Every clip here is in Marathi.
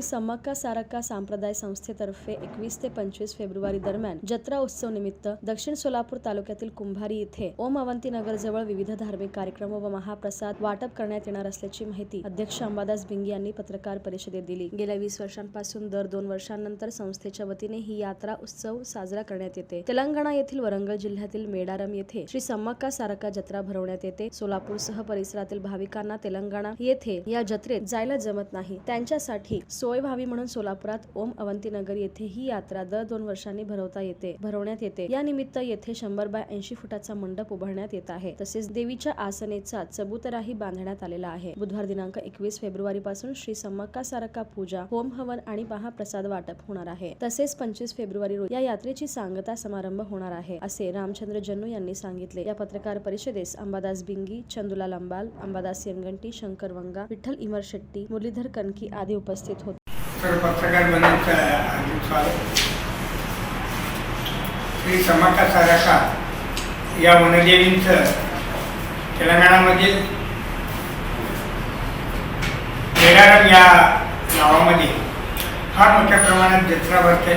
श्री समक्का सारक्का संप्रदाय संस्थेतर्फे एकवीस ते पंचवीस फेब्रुवारी दरम्यान जत्रा उत्सव निमित्त दक्षिण सोलापूर तालुक्यातील कुंभारी येथे ओम अवंती नगर जवळ विविध धार्मिक कार्यक्रम व महाप्रसाद वाटप करण्यात येणार असल्याची माहिती अध्यक्ष अंबादास भिंगी यांनी पत्रकार परिषदेत दिली. गेल्या वीस वर्षांपासून दर दोन वर्षांनंतर संस्थेच्या वतीने ही यात्रा उत्सव साजरा करण्यात येते. तेलंगणा येथील वरंगल जिल्ह्यातील मेडारम येथे श्री समक्का सारक्का जत्रा भरवण्यात येते. सोलापूरसह परिसरातील भाविकांना तेलंगणा येथे या जत्रेत जायला जमत नाही. त्यांच्यासाठी सो सोय व्हावी म्हणून सोलापुरात ओम अवंतीनगर येथे ही यात्रा दर दोन वर्षांनी भरवता येते भरवण्यात येते. या निमित्त येथे शंभर बाय ऐंशी फुटाचा मंडप उभारण्यात येत आहे. तसेच देवीच्या आसनेचा चबुतराही बांधण्यात आलेला आहे. बुधवार दिनांक एकवीस फेब्रुवारी पासून श्री सम्मक्का सारका पूजा होम हवन आणि महाप्रसाद वाटप होणार आहे. तसेच पंचवीस फेब्रुवारी रोजी या यात्रेची सांगता समारंभ होणार आहे असे रामचंद्र जन्नू यांनी सांगितले. या पत्रकार परिषदेस अंबादास बिंगी चंदुला लंबाल अंबादास यनगंटी शंकर वंगा विठ्ठल इमर शेट्टी मुरलीधर कनकी आदी उपस्थित होते. तर पत्रकार बनण्याचं हार्दिक स्वागत श्री समाका सारका या वनदेवींचं तेलंगणामधील केडारम या गावामध्ये फार मोठ्या प्रमाणात जत्रा भरते.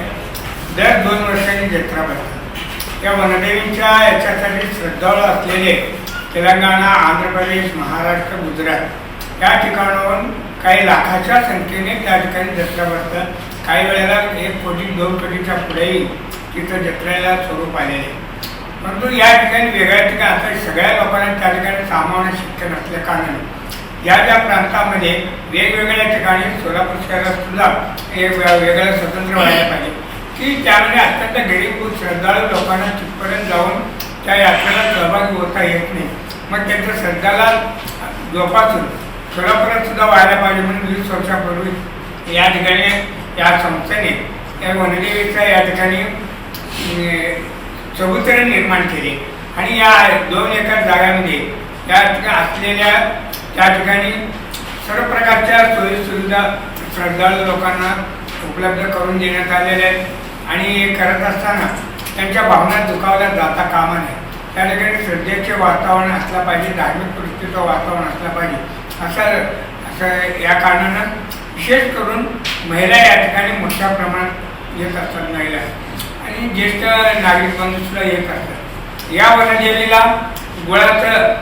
दर दोन वर्षांनी जत्रा भरते. या वनदेवींच्या याच्यासाठी श्रद्धाळू असलेले तेलंगणा आंध्र प्रदेश महाराष्ट्र गुजरात या ठिकाणाहून काही लाखाच्या संख्येने त्या ठिकाणी जत्रा भरतात. काही वेळेला एक कोटी दोन कोटीच्या पुढेही तिथं जत्रेला स्वरूप आलेले. आहे. परंतु या ठिकाणी वेगळ्या ठिकाणी आता सगळ्या लोकांना त्या ठिकाणी सामावणं शक्य नसल्या कारणाने या ज्या प्रांतामध्ये वेगवेगळ्या ठिकाणी सोलापूर शहरात सुद्धा एक वेगळं स्वतंत्र व्हायला पाहिजे. की त्यामध्ये अत्यंत गरीब श्रद्धाळू लोकांना तिथपर्यंत जाऊन त्या यात्रेला सहभागी होता येत नाही. मग त्यांच्या श्रद्धाला जोपासून सोलापुरात सुद्धा व्हायला पाहिजे म्हणून वीस वर्षापूर्वी या ठिकाणी या संस्थेने या वनदेवीचा या ठिकाणी चबुतरे निर्माण केले. आणि या दोन एकर जागामध्ये या ठिकाणी असलेल्या त्या ठिकाणी सर्व प्रकारच्या सोयी सुविधा श्रद्धाळू लोकांना उपलब्ध करून देण्यात आलेल्या आहेत. आणि हे करत असताना त्यांच्या भावना दुखावल्या जाता कामा नये. त्या ठिकाणी श्रद्धेचे वातावरण असलं पाहिजे धार्मिक परिस्थितीचं वातावरण असलं पाहिजे. असं असं या कारणानं विशेष करून महिला या ठिकाणी मोठ्या प्रमाणात येत असतात महिला. आणि ज्येष्ठ नागरिक बंधू येत असतात. या वनजेलीला गुळाचं